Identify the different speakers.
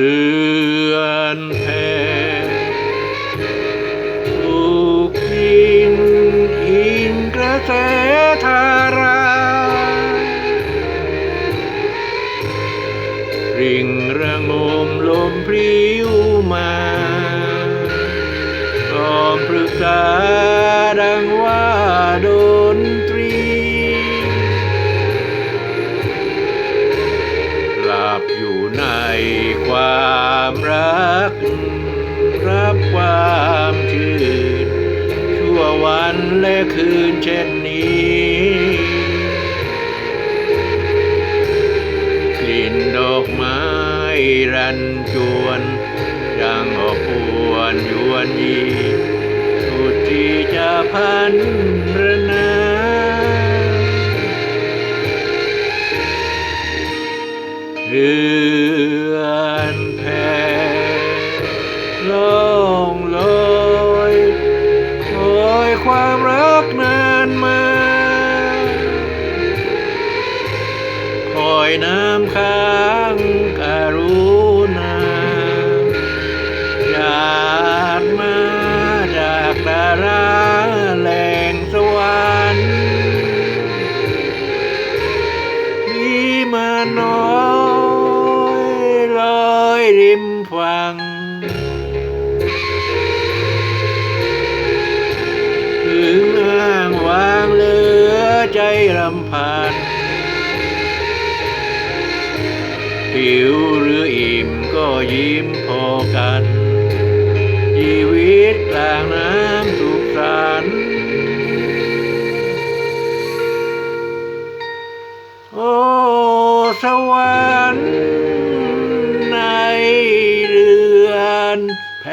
Speaker 1: ลือนแผ่ถูกยินอินกระแสธาราริ่งระงมลมพริ้วมาพร้อมปรึกษาดังว่าโดย รับความชื่นชั่ววันและคืนเช่นนี้กลิ่นดอกไม้รันจวนยังอบอวนยวนยีสุดที่จะพันรนาเรือนแพล่ อยน้ำค้างกรุณาหยาดมาจากดาราแหล่งสวรรค์มีมาน้อยลอยริมฝั่งถึงอ้างวางเหลือใจรำพัน หิวหรืออิ่มก็ยิ้มพอกัน ชีวิตกลางน้ำสุขสันต์โอ้สวรรค์ในเรือนแพ